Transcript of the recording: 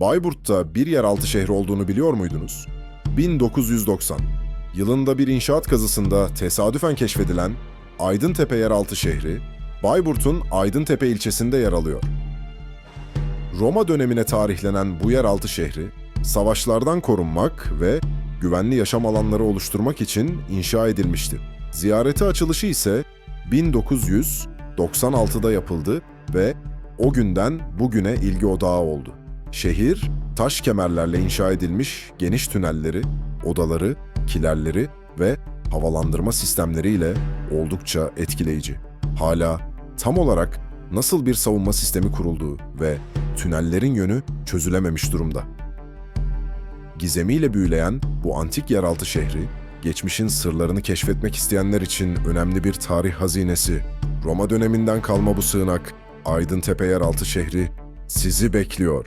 Bayburt'ta bir yeraltı şehri olduğunu biliyor muydunuz? 1990. Yılında bir inşaat kazısında tesadüfen keşfedilen Aydıntepe yeraltı şehri, Bayburt'un Aydıntepe ilçesinde yer alıyor. Roma dönemine tarihlenen bu yeraltı şehri, savaşlardan korunmak ve güvenli yaşam alanları oluşturmak için inşa edilmişti. Ziyarete açılışı ise 1996'da yapıldı ve o günden bugüne ilgi odağı oldu. Şehir, taş kemerlerle inşa edilmiş geniş tünelleri, odaları, kilerleri ve havalandırma sistemleriyle oldukça etkileyici. Hala tam olarak nasıl bir savunma sistemi kurulduğu ve tünellerin yönü çözülememiş durumda. Gizemiyle büyüleyen bu antik yeraltı şehri, geçmişin sırlarını keşfetmek isteyenler için önemli bir tarih hazinesi. Roma döneminden kalma bu sığınak, Aydıntepe yeraltı şehri sizi bekliyor.